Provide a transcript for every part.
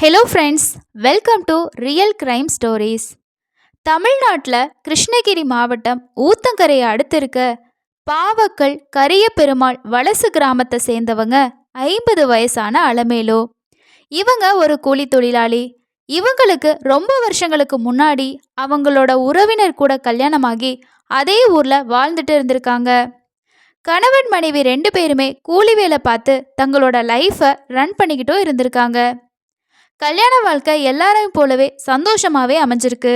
Hello friends welcome to real crime stories தமிழ்நாட்டில் கிருஷ்ணகிரி மாவட்டம் ஊத்தங்கரையை அடுத்து இருக்க பாவக்கல் கரிய பெருமாள் வலசு கிராமத்தை சேர்ந்தவங்க ஐம்பது வயசான அலமேலோ. இவங்க ஒரு கூலி தொழிலாளி. இவங்களுக்கு ரொம்ப வருஷங்களுக்கு முன்னாடி அவங்களோட உறவினர் கூட கல்யாணமாகி அதே ஊரில் வாழ்ந்துட்டு இருந்திருக்காங்க. கணவன் மனைவி ரெண்டு பேருமே கூலி வேலை பார்த்து தங்களோட லைஃப்பை ரன் பண்ணிக்கிட்டும் இருந்திருக்காங்க. கல்யாண வாழ்க்கை எல்லாரையும் போலவே சந்தோஷமாகவே அமைஞ்சிருக்கு.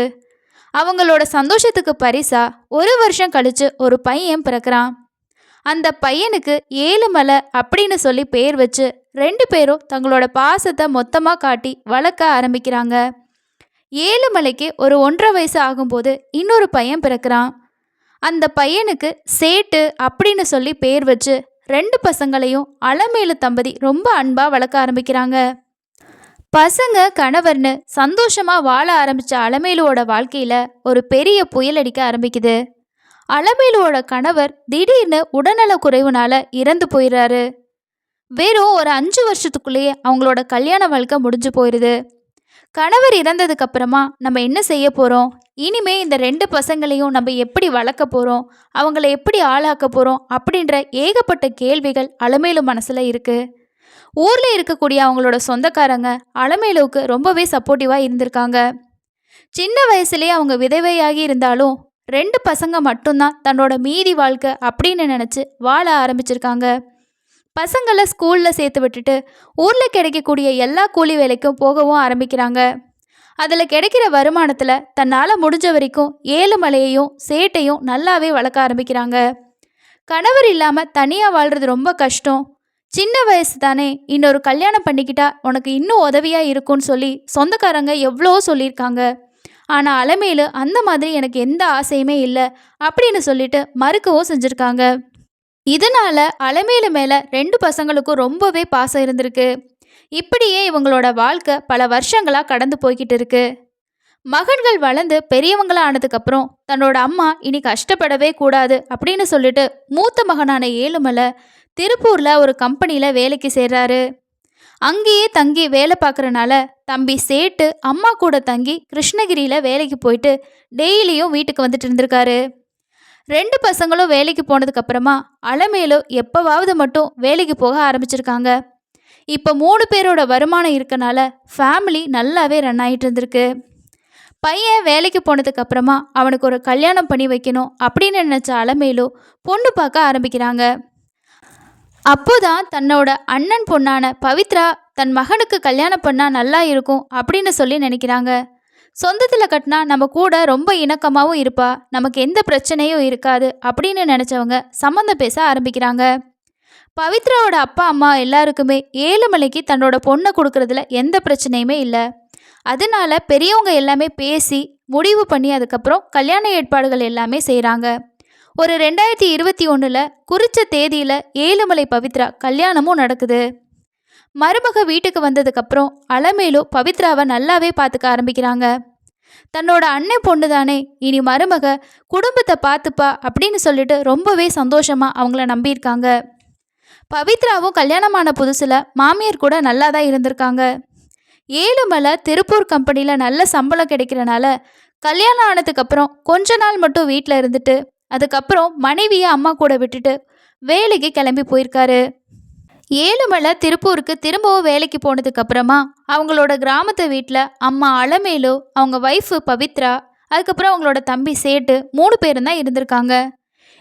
அவங்களோட சந்தோஷத்துக்கு பரிசா ஒரு வருஷம் கழிச்சு ஒரு பையன் பிறக்கிறான். அந்த பையனுக்கு ஏழுமலை அப்படின்னு சொல்லி பேர் வச்சு ரெண்டு பேரும் தங்களோட பாசத்தை மொத்தமாக காட்டி வளர்க்க ஆரம்பிக்கிறாங்க. ஏழுமலைக்கு ஒரு ஒன்றரை வயசு ஆகும்போது இன்னொரு பையன் பிறக்கிறான். அந்த பையனுக்கு சேட்டு அப்படின்னு சொல்லி பேர் வச்சு ரெண்டு பசங்களையும் அலமேலு தம்பதி ரொம்ப அன்பாக வளர்க்க ஆரம்பிக்கிறாங்க. பசங்க கணவர்னு சந்தோஷமா வாழ ஆரம்பிச்ச அலமேலுவோட வாழ்க்கையில ஒரு பெரிய புயல் அடிக்க ஆரம்பிக்குது. அலமேலுவோட கணவர் திடீர்னு உடல்நல குறைவுனால இறந்து போயிடுறாரு வெறும் ஒரு அஞ்சு வருஷத்துக்குள்ளேயே அவங்களோட கல்யாண வாழ்க்கை முடிஞ்சு போயிடுது கணவர் இறந்ததுக்கு அப்புறமா நம்ம என்ன செய்ய போகிறோம் இனிமே இந்த ரெண்டு பசங்களையும் நம்ம எப்படி வளர்க்க போகிறோம் அவங்கள எப்படி ஆளாக்க போகிறோம் அப்படின்ற ஏகப்பட்ட கேள்விகள் அலமேலு மனசில் இருக்குது ஊரில் இருக்கக்கூடிய அவங்களோட சொந்தக்காரங்க அலமேலுவுக்கு ரொம்பவே சப்போர்ட்டிவாக இருந்திருக்காங்க. சின்ன வயசுலேயே அவங்க விதவையாகி இருந்தாலும் ரெண்டு பசங்க மட்டும்தான் தன்னோட மீதி வாழ்க்கை அப்படின்னு நினச்சி வாழ ஆரம்பிச்சிருக்காங்க. பசங்களை ஸ்கூலில் சேர்த்து விட்டுட்டு ஊரில் கிடைக்கக்கூடிய எல்லா கூலி வேலைக்கும் போகவும் ஆரம்பிக்கிறாங்க. அதில் கிடைக்கிற வருமானத்தில் தன்னால் முடிஞ்ச வரைக்கும் ஏழுமலையையும் சேட்டையும் நல்லாவே வளர்க்க ஆரம்பிக்கிறாங்க. கணவர் இல்லாமல் தனியாக வாழ்கிறது ரொம்ப கஷ்டம். சின்ன வயசு தானே இன்னொரு கல்யாணம் பண்ணிக்கிட்டா உனக்கு இன்னும் உதவியாக இருக்கும்னு சொல்லி சொந்தக்காரங்க எவ்வளோ சொல்லியிருக்காங்க. ஆனால் அலமேலு அந்த மாதிரி எனக்கு எந்த ஆசையுமே இல்லை அப்படின்னு சொல்லிட்டு மறுக்கவும் செஞ்சுருக்காங்க. இதனால அலமேலு மேலே ரெண்டு பசங்களுக்கும் ரொம்பவே பாசம் இருந்திருக்கு. இப்படியே இவங்களோட வாழ்க்கை பல வருஷங்களாக கடந்து போய்கிட்டு இருக்கு. மகன்கள் வளர்ந்து பெரியவங்களா ஆனதுக்கப்புறம் தன்னோட அம்மா இனி கஷ்டப்படவே கூடாது அப்படின்னு சொல்லிட்டு மூத்த மகனான ஏழுமலை திருப்பூரில் ஒரு கம்பெனியில் வேலைக்கு சேர்றாரு. அங்கேயே தங்கி வேலை பார்க்குறனால தம்பி சேட்டு அம்மா கூட தங்கி கிருஷ்ணகிரியில் வேலைக்கு போயிட்டு டெய்லியும் வீட்டுக்கு வந்துட்டு இருந்திருக்காரு. ரெண்டு பசங்களும் வேலைக்கு போனதுக்கப்புறமா அலமேலு எப்போவாவது மட்டும் வேலைக்கு போக ஆரம்பிச்சிருக்காங்க. இப்போ மூணு பேரோட வருமானம் இருக்கனால ஃபேமிலி நல்லாவே ரன் ஆகிட்டு இருந்திருக்கு. பையன் வேலைக்கு போனதுக்கப்புறமா அவனுக்கு ஒரு கல்யாணம் பண்ணி வைக்கணும் அப்படின்னு நினச்ச அலமேலு பொண்ணு பார்க்க ஆரம்பிக்கிறாங்க. அப்போதான் தன்னோட அண்ணன் பொண்ணான பவித்ரா தன் மகனுக்கு கல்யாணம் பண்ணால் நல்லா இருக்கும் அப்படின்னு சொல்லி நினைக்கிறாங்க. சொந்தத்தில் கட்டினா நம்ம கூட ரொம்ப இணக்கமாகவும் இருப்பா. நமக்கு எந்த பிரச்சனையும் இருக்காது அப்படின்னு நினச்சவங்க சம்மந்தம் பேச ஆரம்பிக்கிறாங்க. பவித்ராவோட அப்பா அம்மா எல்லாருக்குமே ஏழுமலைக்கு தன்னோட பொண்ணை கொடுக்கறதுல எந்த பிரச்சனையுமே இல்லை. அதனால பெரியவங்க எல்லாமே பேசி முடிவு பண்ணி அதுக்கப்புறம் கல்யாண ஏற்பாடுகள் எல்லாமே செய்கிறாங்க ஒரு ரெண்டாயிரத்தி இருபத்தி ஒன்றில் குறித்த தேதியில் ஏழுமலை பவித்ரா கல்யாணமும் நடக்குது. மருமக வீட்டுக்கு வந்ததுக்கப்புறம் அலமேலு பவித்ராவை நல்லாவே பார்த்துக்க ஆரம்பிக்கிறாங்க. தன்னோட அண்ணன் பொண்ணு தானே இனி மருமக குடும்பத்தை பார்த்துப்பா அப்படின்னு சொல்லிட்டு ரொம்பவே சந்தோஷமாக அவங்கள நம்பியிருக்காங்க. பவித்ராவும் கல்யாணமான புதுசில் மாமியார் கூட நல்லா தான் இருந்திருக்காங்க. ஏழுமலை திருப்பூர் கம்பெனியில் நல்ல சம்பளம் கிடைக்கிறனால கல்யாணம் ஆனதுக்கப்புறம் கொஞ்ச நாள் மட்டும் வீட்டில் இருந்துட்டு அதுக்கப்புறம் மனைவியை அம்மா கூட விட்டுட்டு வேலைக்கு கிளம்பி போயிருக்காரு. ஏழுமலை திருப்பூருக்கு திரும்பவும் வேலைக்கு போனதுக்கப்புறமா அவங்களோட கிராமத்து வீட்டில் அம்மா அலமேலு அவங்க ஒய்ஃபு பவித்ரா அதுக்கப்புறம் அவங்களோட தம்பி சேட்டு மூணு பேரும் தான் இருந்திருக்காங்க.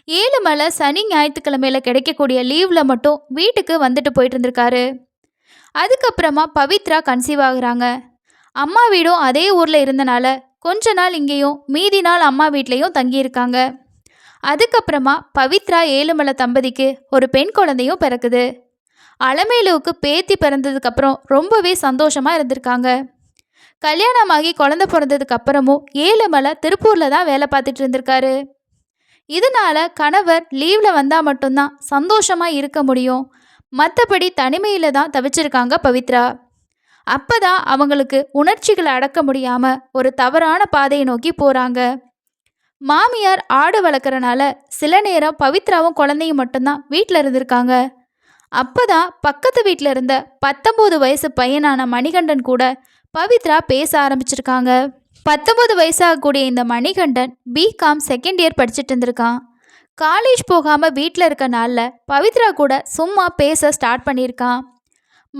ஏழுமலை சனி ஞாயிற்றுக்கிழமையில கிடைக்கக்கூடிய லீவில் மட்டும் வீட்டுக்கு வந்துட்டு போயிட்டு இருந்திருக்காரு. அதுக்கப்புறமா பவித்ரா கன்சீவ் ஆகுறாங்க. அம்மா வீடும் அதே ஊரில் இருந்தனால கொஞ்ச நாள் இங்கேயும் மீதி நாள் அம்மா வீட்லேயும் தங்கியிருக்காங்க. அதுக்கப்புறமா பவித்ரா ஏழுமலை தம்பதிக்கு ஒரு பெண் குழந்தையும் பிறக்குது. அலமேலுவுக்கு பேத்தி பிறந்ததுக்கப்புறம் ரொம்பவே சந்தோஷமாக இருந்திருக்காங்க. கல்யாணமாகி குழந்தை பிறந்ததுக்கு அப்புறமும் ஏழுமலை திருப்பூரில் தான் வேலை பார்த்துட்டு இருந்திருக்காரு. இதனால கணவர் லீவில் வந்தால் மட்டும்தான் சந்தோஷமாக இருக்க முடியும். மற்றபடி தனிமையில் தான் தவிச்சிருக்காங்க பவித்ரா. அப்போ தான் அவங்களுக்கு உணர்ச்சிகளை அடக்க முடியாமல் ஒரு தவறான பாதையை நோக்கி போகிறாங்க மாமியார் ஆடு வளர்க்குறனால சில நேரம் பவித்ராவும் குழந்தையும் மட்டும்தான் வீட்டில் இருந்திருக்காங்க. அப்போதான் பக்கத்து வீட்டில் இருந்த பத்தொம்போது வயசு பையனான மணிகண்டன் கூட பவித்ரா பேச ஆரம்பிச்சிருக்காங்க. பத்தொம்போது வயசாகக்கூடிய இந்த மணிகண்டன் பிகாம் செகண்ட் இயர் படிச்சுட்டு இருந்திருக்கான். காலேஜ் போகாமல் வீட்டில் இருக்க நாளில் பவித்ரா கூட சும்மா பேச ஸ்டார்ட் பண்ணியிருக்கான்.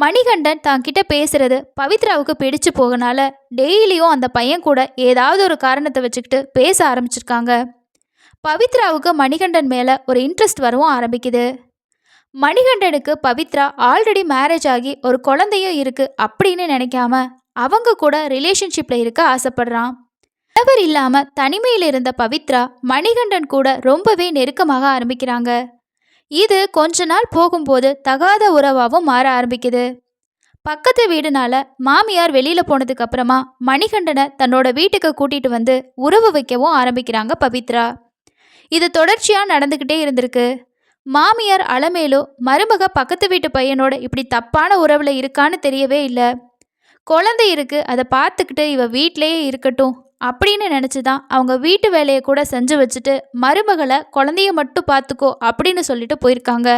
மணிகண்டன் தான்கிட்ட பேசுறது பவித்ராவுக்கு பிடிச்சு போகனால டெய்லியும் அந்த பையன் கூட ஏதாவது ஒரு காரணத்தை வச்சுக்கிட்டு பேச ஆரம்பிச்சிருக்காங்க. பவித்ராவுக்கு மணிகண்டன் மேலே ஒரு இன்ட்ரெஸ்ட் வரவும் ஆரம்பிக்குது. மணிகண்டனுக்கு பவித்ரா ஆல்ரெடி மேரேஜ் ஆகி ஒரு குழந்தையும் இருக்கு அப்படின்னு நினைக்காம அவங்க கூட ரிலேஷன்ஷிப்பில் இருக்க ஆசைப்படுறான். கணவர் இல்லாமல் தனிமையில் இருந்த பவித்ரா மணிகண்டன் கூட ரொம்பவே நெருக்கமாக ஆரம்பிக்கிறாங்க. இது கொஞ்ச நாள் போகும்போது தகாத உறவாகவும் மாற ஆரம்பிக்குது. பக்கத்து வீடுனால மாமியார் வெளியில போனதுக்கு அப்புறமா மணிகண்டனை தன்னோட வீட்டுக்கு கூட்டிட்டு வந்து உறவு வைக்கவும் ஆரம்பிக்கிறாங்க பவித்ரா. இது தொடர்ச்சியாக நடந்துக்கிட்டே இருந்திருக்கு. மாமியார் அலமேலோ மருமக பக்கத்து வீட்டு பையனோட இப்படி தப்பான உறவில் இருக்கான்னு தெரியவே இல்லை. குழந்தை இருக்கு அதை பார்த்துக்கிட்டு இவ வீட்டிலேயே இருக்கட்டும் அப்படின்னு நினச்சி தான் அவங்க வீட்டு வேலையை கூட செஞ்சு வச்சுட்டு மருமகளை குழந்தைய மட்டும் பார்த்துக்கோ அப்படின்னு சொல்லிட்டு போயிருக்காங்க.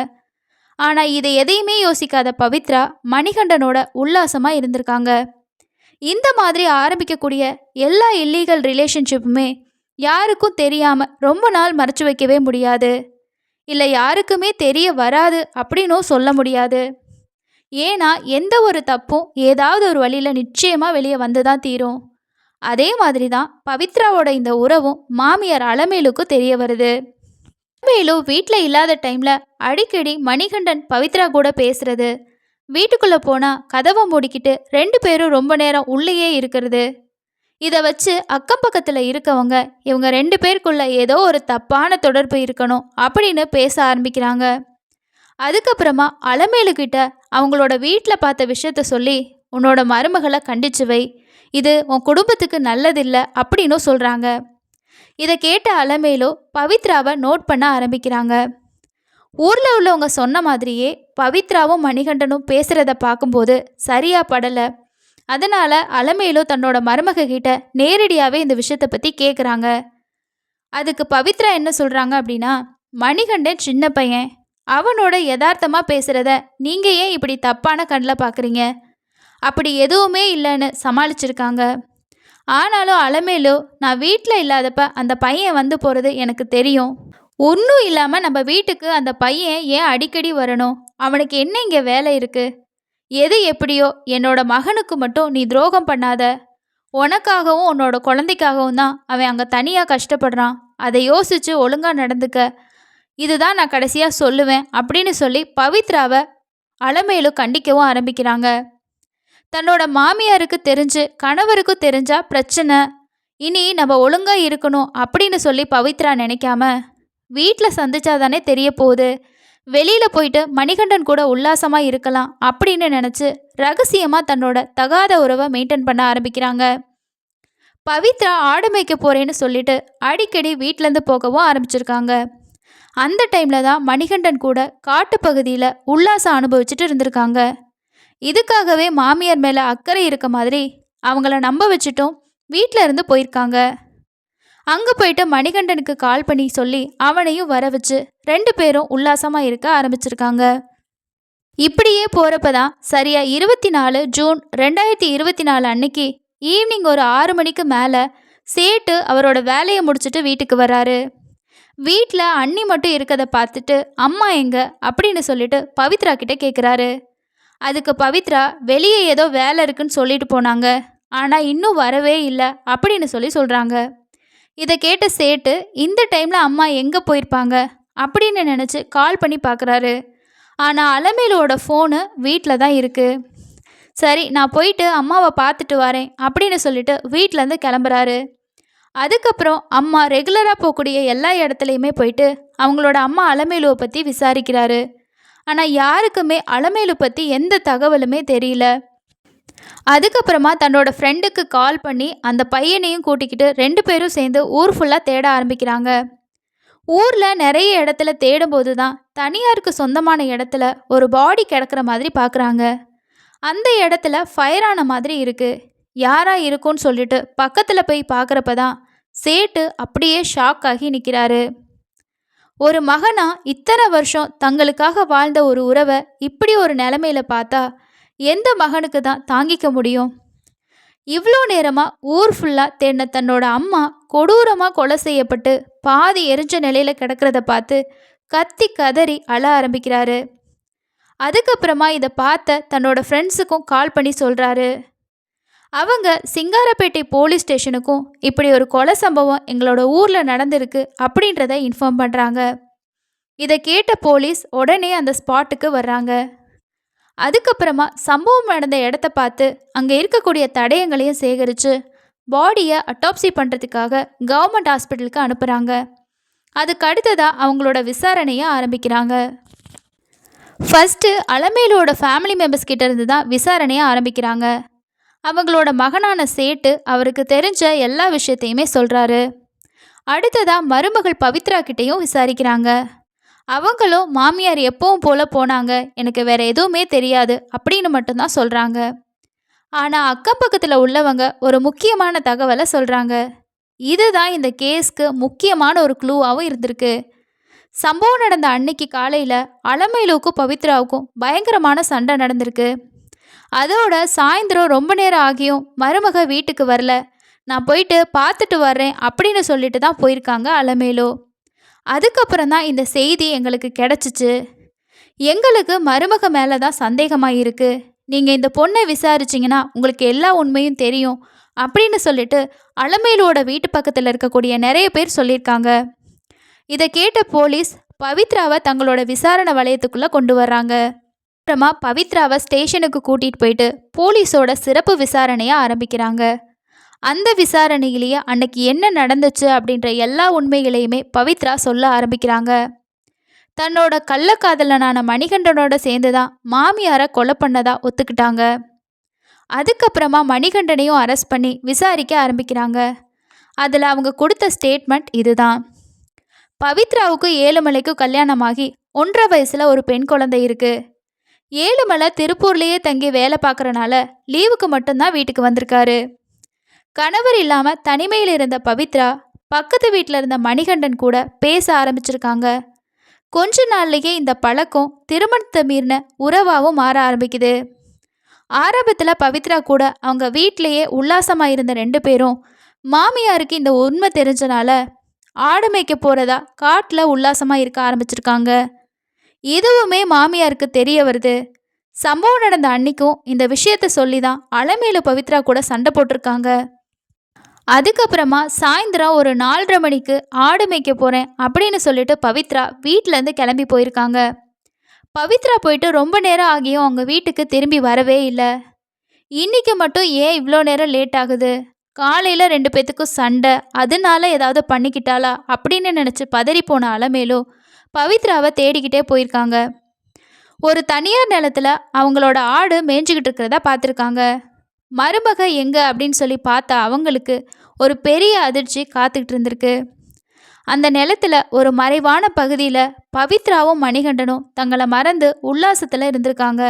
ஆனால் இதை எதையுமே யோசிக்காத பவித்ரா மணிகண்டனோட உல்லாசமாக இருந்திருக்காங்க. இந்த மாதிரி ஆரம்பிக்கக்கூடிய எல்லா இல்லீகல் ரிலேஷன்ஷிப்புமே யாருக்கும் தெரியாமல் ரொம்ப நாள் மறைச்சு வைக்கவே முடியாது. இல்லை யாருக்குமே தெரிய வராது அப்படின்னும் சொல்ல முடியாது. ஏன்னா எந்த ஒரு தப்பும் ஏதாவது ஒரு வழியில் நிச்சயமாக வெளியே வந்து தான் தீரும். அதே மாதிரி தான் பவித்ராவோட இந்த உறவும் மாமியார் அலமேலுக்கு தெரிய வருது. அலமேலு வீட்டில் இல்லாத டைமில் அடிக்கடி மணிகண்டன் பவித்ரா கூட பேசுறது. வீட்டுக்குள்ளே போனால் கதவை மூடிக்கிட்டு ரெண்டு பேரும் ரொம்ப நேரம் உள்ளேயே இருக்கிறது. இதை வச்சு அக்கம் பக்கத்தில் இருக்கவங்க இவங்க ரெண்டு பேருக்குள்ள ஏதோ ஒரு தப்பான தொடர்பு இருக்கணும் அப்படின்னு பேச ஆரம்பிக்கிறாங்க. அதுக்கப்புறமா அலமேலுக்கிட்ட அவங்களோட வீட்டில் பார்த்த விஷயத்த சொல்லி உன்னோட மருமகளை கண்டிச்சு வை. இது உன் குடும்பத்துக்கு நல்லதில்லை அப்படின்னும் சொல்கிறாங்க இதை கேட்ட அலமேலோ பவித்ராவை நோட் பண்ண ஆரம்பிக்கிறாங்க. ஊரில் உள்ளவங்க சொன்ன மாதிரியே பவித்ராவும் மணிகண்டனும் பேசுகிறத பார்க்கும்போது சரியா படலை. அதனால் அலமேலோ தன்னோட மருமக கிட்ட நேரடியாகவே இந்த விஷயத்தை பற்றி கேட்குறாங்க அதுக்கு பவித்ரா என்ன சொல்கிறாங்க அப்படின்னா மணிகண்டன் சின்ன பையன். அவனோட யதார்த்தமாக பேசுகிறத நீங்கள் ஏன் இப்படி தப்பான கண்ணில் பார்க்குறீங்க அப்படி எதுவுமே இல்லைன்னு சமாளிச்சிருக்காங்க. ஆனாலும் அலமேலு நான் வீட்டில் இல்லாதப்ப அந்த பையன் வந்து போகிறது எனக்கு தெரியும். ஒன்றும் இல்லாமல் நம்ம வீட்டுக்கு அந்த பையன் ஏன் அடிக்கடி வரணும்? அவனுக்கு என்ன இங்கே வேலை இருக்குது எது எப்படியோ என்னோட மகனுக்கு மட்டும் நீ துரோகம் பண்ணாத. உனக்காகவும் உன்னோட குழந்தைக்காகவும் தான் அவன் அங்கே தனியாக கஷ்டப்படுறான். அதை யோசித்து ஒழுங்காக நடந்துக்க. இதுதான் நான் கடைசியாக சொல்லுவேன் அப்படின்னு சொல்லி பவித்ராவை அலமேலும் கண்டிக்கவும் ஆரம்பிக்கிறாங்க. தன்னோட மாமியாருக்கு தெரிஞ்சு கணவருக்கும் தெரிஞ்சா பிரச்சனை. இனி நம்ம ஒழுங்காக இருக்கணும் அப்படின்னு சொல்லி பவித்ரா நினைக்காம வீட்டில் சந்திச்சாதானே தெரிய போகுது. வெளியில் போயிட்டு மணிகண்டன் கூட உல்லாசமாக இருக்கலாம் அப்படின்னு நினச்சி ரகசியமாக தன்னோட தகாத உறவை மெயின்டைன் பண்ண ஆரம்பிக்கிறாங்க. பவித்ரா ஆடு மேய்க்க போகிறேன்னு சொல்லிட்டு அடிக்கடி வீட்டிலேருந்து போகவும் ஆரம்பிச்சிருக்காங்க. அந்த டைமில் தான் மணிகண்டன் கூட காட்டுப்பகுதியில் உல்லாசம் அனுபவிச்சுட்டு இருந்திருக்காங்க. இதுக்காகவே மாமியார் மேலே அக்கறை இருக்க மாதிரி அவங்கள நம்ப வச்சுட்டும் வீட்டில் இருந்து போயிருக்காங்க. அங்கே போயிட்டு மணிகண்டனுக்கு கால் பண்ணி சொல்லி அவனையும் வர வச்சு ரெண்டு பேரும் உல்லாசமாக இருக்க ஆரம்பிச்சிருக்காங்க. இப்படியே போகிறப்ப தான் சரியாக இருபத்தி நாலு ஜூன் ரெண்டாயிரத்தி இருபத்தி நாலு அன்னைக்கு ஈவினிங் ஒரு ஆறு மணிக்கு மேலே சேட்டு அவரோட வேலையை முடிச்சுட்டு வீட்டுக்கு வராரு வீட்டில் அண்ணி மட்டும் இருக்கதை பார்த்துட்டு அம்மா எங்க? அப்படின்னு சொல்லிட்டு பவித்ரா கிட்ட கேட்குறாரு அதுக்கு பவித்ரா வெளியே ஏதோ வேலை இருக்குன்னு சொல்லிட்டு போனாங்க. ஆனால் இன்னும் வரவே இல்லை அப்படின்னு சொல்லி சொல்கிறாங்க இதை கேட்ட சேட்டு இந்த டைமில் அம்மா எங்கே போயிருப்பாங்க? அப்படின்னு நினச்சி கால் பண்ணி பார்க்குறாரு ஆனால் அலமேலுவோட ஃபோனு வீட்டில் தான் இருக்குது சரி நான் போயிட்டு அம்மாவை பார்த்துட்டு வரேன் அப்படின்னு சொல்லிட்டு வீட்டிலேருந்து கிளம்புறாரு. அதுக்கப்புறம் அம்மா ரெகுலராக போகக்கூடிய எல்லா இடத்துலையுமே போயிட்டு அவங்களோட அம்மா அலமேலுவை பற்றி விசாரிக்கிறாரு. ஆனால் யாருக்குமே அலமேலு பற்றி எந்த தகவலுமே தெரியல. அதுக்கப்புறமா தன்னோட ஃப்ரெண்டுக்கு கால் பண்ணி அந்த பையனையும் கூட்டிக்கிட்டு ரெண்டு பேரும் சேர்ந்து ஊர் ஃபுல்லாக தேட ஆரம்பிக்கிறாங்க. ஊரில் நிறைய இடத்துல தேடும்போது தான் தனியாருக்கு சொந்தமான இடத்துல ஒரு பாடி கிடக்கிற மாதிரி பார்க்குறாங்க அந்த இடத்துல ஃபயர் ஆன மாதிரி இருக்குது யாராக இருக்கும்னு சொல்லிட்டு பக்கத்தில் போய் பார்க்குறப்ப தான் சேட்டு அப்படியே ஷாக் ஆகி நிற்கிறாரு ஒரு மகனா இத்தனை வருஷம் தங்களுக்காக வாழ்ந்த ஒரு உறவை இப்படி ஒரு நிலமையில பார்த்தா எந்த மகனுக்கு தான் தாங்கிக்க முடியும்? இவ்வளோ நேரமாக ஊர் ஃபுல்லாக தேடின தன்னோட அம்மா கொடூரமாக கொலை செய்யப்பட்டு பாதி எரிஞ்ச நிலையில் கிடக்கிறத பார்த்து கத்தி கதறி அழ ஆரம்பிக்கிறாரு. அதுக்கப்புறமா இதை பார்த்த தன்னோட ஃப்ரெண்ட்ஸுக்கும் கால் பண்ணி சொல்கிறாரு அவங்க சிங்காரப்பேட்டை போலீஸ் ஸ்டேஷனுக்கும் இப்படி ஒரு கொலை சம்பவம் எங்களோட ஊரில் நடந்திருக்கு அப்படின்றத இன்ஃபார்ம் பண்ணுறாங்க இதை கேட்ட போலீஸ் உடனே அந்த ஸ்பாட்டுக்கு வர்றாங்க. அதுக்கப்புறமா சம்பவம் நடந்த இடத்த பார்த்து அங்கே இருக்கக்கூடிய தடயங்களையும் சேகரித்து பாடியை அட்டாப்சி பண்ணுறதுக்காக கவர்மெண்ட் ஹாஸ்பிட்டலுக்கு அனுப்புகிறாங்க அதுக்கு அடுத்ததாக அவங்களோட விசாரணையை ஆரம்பிக்கிறாங்க. ஃபஸ்ட்டு அலமேலோட ஃபேமிலி மெம்பர்ஸ் கிட்டேருந்து தான் விசாரணையை ஆரம்பிக்கிறாங்க. அவங்களோட மகனான சேட்டு அவருக்கு தெரிஞ்ச எல்லா விஷயத்தையுமே சொல்கிறாரு அடுத்ததாக மருமகள் பவித்ரா கிட்டேயும் விசாரிக்கிறாங்க. அவங்களும் மாமியார் எப்பவும் போல போனாங்க. எனக்கு வேற எதுவுமே தெரியாது அப்படின்னு மட்டும்தான் சொல்கிறாங்க ஆனால் அக்கம் பக்கத்தில் உள்ளவங்க ஒரு முக்கியமான தகவலை சொல்கிறாங்க இதுதான் இந்த கேஸ்க்கு முக்கியமான ஒரு க்ளூவாகவும் இருந்திருக்கு. சம்பவம் நடந்த அன்னைக்கு காலையில் அலமையிலுக்கும் பவித்ராவுக்கும் பயங்கரமான சண்டை நடந்திருக்கு. அதோட சாயந்தரம் ரொம்ப நேரம் ஆகியும் மருமக வீட்டுக்கு வரல. நான் போயிட்டு பார்த்துட்டு வர்றேன் அப்படின்னு சொல்லிட்டு தான் போயிருக்காங்க அலமேலோ. அதுக்கப்புறம் தான் இந்த செய்தி எங்களுக்கு கிடச்சிச்சு. எங்களுக்கு மருமக மேலே தான் சந்தேகமாக இருக்குது நீங்கள் இந்த பொண்ணை விசாரிச்சிங்கன்னா உங்களுக்கு எல்லா உண்மையும் தெரியும் அப்படின்னு சொல்லிட்டு அலமேலோட வீட்டு பக்கத்தில் இருக்கக்கூடிய நிறைய பேர் சொல்லியிருக்காங்க. இதை கேட்ட போலீஸ் பவித்ராவை தங்களோட விசாரணை வளையத்துக்குள்ளே கொண்டு வர்றாங்க. அப்புறமா பவித்ராவை ஸ்டேஷனுக்கு கூட்டிகிட்டு போயிட்டு போலீஸோட சிறப்பு விசாரணையை ஆரம்பிக்கிறாங்க. அந்த விசாரணையிலேயே அன்னைக்கு என்ன நடந்துச்சு அப்படின்ற எல்லா உண்மைகளையுமே பவித்ரா சொல்ல ஆரம்பிக்கிறாங்க. தன்னோட கள்ளக்காதலனான மணிகண்டனோட சேர்ந்து தான் மாமியாரை கொலை பண்ணதா ஒத்துக்கிட்டாங்க. அதுக்கப்புறமா மணிகண்டனையும் அரெஸ்ட் பண்ணி விசாரிக்க ஆரம்பிக்கிறாங்க. அதில் அவங்க கொடுத்த ஸ்டேட்மெண்ட் இதுதான். பவித்ராவுக்கும் ஏழுமலைக்கும் கல்யாணமாகி ஒன்றரை வயசில் ஒரு பெண் குழந்தை இருக்குது ஏழுமலை திருப்பூர்லேயே தங்கி வேலை பார்க்குறனால லீவுக்கு மட்டும்தான் வீட்டுக்கு வந்திருக்காரு. கணவர் இல்லாமல் தனிமையில் இருந்த பவித்ரா பக்கத்து வீட்டில் இருந்த மணிகண்டன் கூட பேச ஆரம்பிச்சிருக்காங்க. கொஞ்ச நாள்லேயே இந்த பழக்கம் திருமணத்தை மீறின உறவாகவும் மாற ஆரம்பிக்குது. ஆரம்பத்தில் பவித்ரா கூட அவங்க வீட்டிலையே உல்லாசமாக இருந்த ரெண்டு பேரும் மாமியாருக்கு இந்த உண்மை தெரிஞ்சனால ஆடு மேய்க்க போகிறதா காட்டில் உல்லாசமாக இருக்க ஆரம்பிச்சிருக்காங்க. இதுவுமே மாமியாருக்கு தெரிய வருது. சம்பவம் நடந்த அன்னைக்கும் இந்த விஷயத்த சொல்லி தான் அலமேலு பவித்ரா கூட சண்டை போட்டிருக்காங்க. அதுக்கப்புறமா சாயந்தரம் ஒரு நாலரை மணிக்கு ஆடு மேய்க்க போகிறேன் அப்படின்னு சொல்லிட்டு பவித்ரா வீட்டிலேருந்து கிளம்பி போயிருக்காங்க. பவித்ரா போயிட்டு ரொம்ப நேரம் ஆகியும் அவங்க வீட்டுக்கு திரும்பி வரவே இல்லை. இன்னைக்கு மட்டும் ஏன் இவ்வளோ நேரம் லேட் ஆகுது? காலையில் ரெண்டு பேத்துக்கும் சண்டை அதனால ஏதாவது பண்ணிக்கிட்டாளா அப்படின்னு நினச்சி பதறி போன அலமேலோ பவித்ராவை தேடிக்கிட்டே போயிருக்காங்க. ஒரு தனியார் நிலத்தில் அவங்களோட ஆடு மேய்ஞ்சிக்கிட்டு இருக்கிறதா பார்த்துருக்காங்க. மருமக எங்கே அப்படின்னு சொல்லி பார்த்தா அவங்களுக்கு ஒரு பெரிய அதிர்ச்சி காத்துக்கிட்டு இருந்திருக்கு. அந்த நிலத்தில் ஒரு மறைவான பகுதியில் பவித்ராவும் மணிகண்டனும் தங்களை மறந்து உல்லாசத்தில் இருந்திருக்காங்க.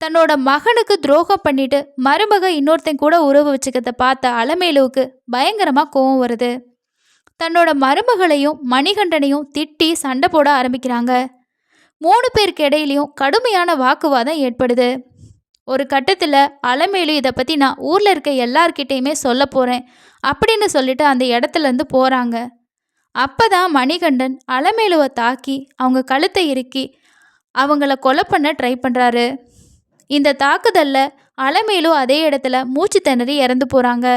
தன்னோட மகனுக்கு துரோகம் பண்ணிட்டு மருமக இன்னொருத்தன் கூட உறவு வச்சுக்கிறத பார்த்த அலமேலுவுக்கு பயங்கரமாக கோவம் வருது. தன்னோட மருமகளையும் மணிகண்டனையும் திட்டி சண்டை போட ஆரம்பிக்கிறாங்க. மூணு பேருக்கு இடையிலையும் கடுமையான வாக்குவாதம் ஏற்படுது. ஒரு கட்டத்தில் அலமேலு இதை பற்றி நான் ஊரில் இருக்க எல்லார்கிட்டேயுமே சொல்ல போகிறேன் அப்படின்னு சொல்லிட்டு அந்த இடத்துலேருந்து போகிறாங்க அப்போ தான் மணிகண்டன் அலமேலுவை தாக்கி அவங்க கழுத்தை இறுக்கி அவங்கள கொலை பண்ண ட்ரை பண்ணுறாரு இந்த தாக்குதலில் அலமேலு அதே இடத்துல மூச்சு திணறி இறந்து போகிறாங்க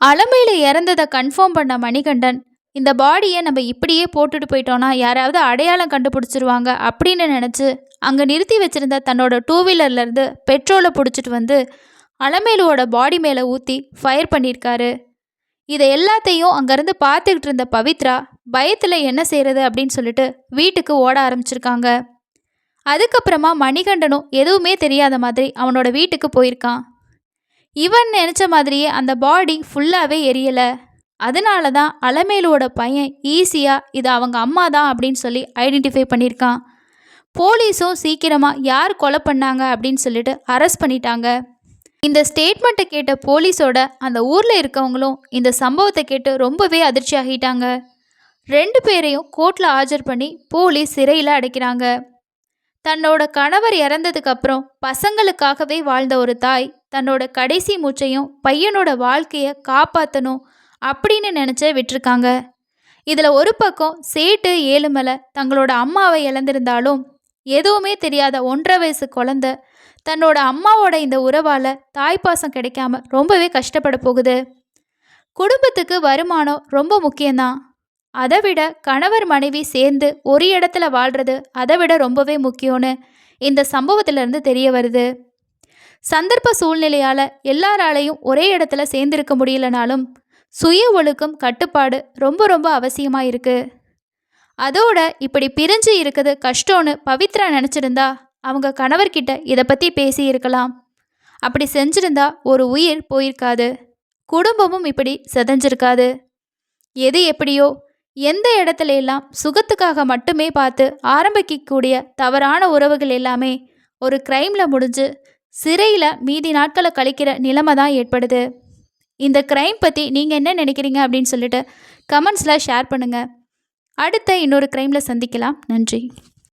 அலமையில் இறந்ததை கன்ஃபார்ம் பண்ண மணிகண்டன் இந்த பாடியை நம்ம இப்படியே போட்டுட்டு போயிட்டோன்னா யாராவது அடையாளம் கண்டுபிடிச்சிருவாங்க அப்படின்னு நினச்சி அங்கே நிறுத்தி வச்சுருந்த தன்னோட டூ வீலர்லேருந்து பெட்ரோலை பிடிச்சிட்டு வந்து அலமேலுவோட பாடி மேலே ஊற்றி ஃபயர் பண்ணியிருக்காரு இதை எல்லாத்தையும் அங்கேருந்து பார்த்துக்கிட்டு இருந்த பவித்ரா பயத்தில் என்ன செய்கிறது அப்படின்னு சொல்லிட்டு வீட்டுக்கு ஓட ஆரம்பிச்சிருக்காங்க. அதுக்கப்புறமா மணிகண்டனும் எதுவுமே தெரியாத மாதிரி அவனோட வீட்டுக்கு போயிருக்கான். இவன் நினச்ச மாதிரியே அந்த பாடி ஃபுல்லாகவே எரியலை. அதனால தான் அலமேலுவோட பையன் ஈஸியாக இது அவங்க அம்மா தான் அப்படின்னு சொல்லி ஐடென்டிஃபை பண்ணியிருக்கான். போலீஸும் சீக்கிரமாக யார் கொலை பண்ணாங்க அப்படின்னு சொல்லிட்டு அரெஸ்ட் பண்ணிட்டாங்க. இந்த ஸ்டேட்மெண்ட்டை கேட்ட போலீஸோட அந்த ஊரில் இருக்கவங்களும் இந்த சம்பவத்தை கேட்டு ரொம்பவே அதிர்ச்சி ஆகிட்டாங்க. ரெண்டு பேரையும் கோர்ட்டில் ஆஜர் பண்ணி போலீஸ் சிறையில் அடைக்கிறாங்க. தன்னோட கணவர் இறந்ததுக்கப்புறம் பசங்களுக்காகவே வாழ்ந்த ஒரு தாய் தன்னோட கடைசி மூச்சையும் பையனோட வாழ்க்கையை காப்பாற்றணும் அப்படின்னு நினச்ச விட்டுருக்காங்க. இதில் ஒரு பக்கம் சேட்டு ஏழுமலை தங்களோட அம்மாவை இழந்திருந்தாலும் எதுவுமே தெரியாத ஒன்றரை வயசு குழந்த தன்னோட அம்மாவோட இந்த உறவால் தாய்ப்பாசம் கிடைக்காம ரொம்பவே கஷ்டப்பட போகுது. குடும்பத்துக்கு வருமானம் ரொம்ப முக்கியம்தான். அதை விட கணவர் மனைவி சேர்ந்து ஒரு இடத்துல வாழ்கிறது அதை விட ரொம்பவே முக்கியம்னு இந்த சம்பவத்திலேருந்து தெரிய வருது. சந்தர்ப்ப சூழ்நிலையால் எல்லாராலையும் ஒரே இடத்துல சேர்ந்திருக்க முடியலனாலும் சுய ஒழுக்கம் கட்டுப்பாடு ரொம்ப ரொம்ப அவசியமாக இருக்குது அதோட இப்படி பிரிஞ்சு இருக்குது கஷ்டம்னு பவித்ரா நினச்சிருந்தா அவங்க கணவர்கிட்ட இதை பற்றி பேசியிருக்கலாம் அப்படி செஞ்சிருந்தா ஒரு உயிர் போயிருக்காது. குடும்பமும் இப்படி செதஞ்சிருக்காது. எது எப்படியோ எந்த இடத்துல எல்லாம் சுகத்துக்காக மட்டுமே பார்த்து ஆரம்பிக்கக்கூடிய தவறான உறவுகள் எல்லாமே ஒரு க்ரைமில் முடிஞ்சு சிறையில் மீதி நாட்களை கழிக்கிற நிலைமை தான் ஏற்படுது. இந்த க்ரைம் பற்றி நீங்கள் என்ன நினைக்கிறீங்க அப்படின்னு சொல்லிட்டு கமெண்ட்ஸில் ஷேர் பண்ணுங்கள் அடுத்த இன்னொரு க்ரைமில் சந்திக்கலாம். நன்றி.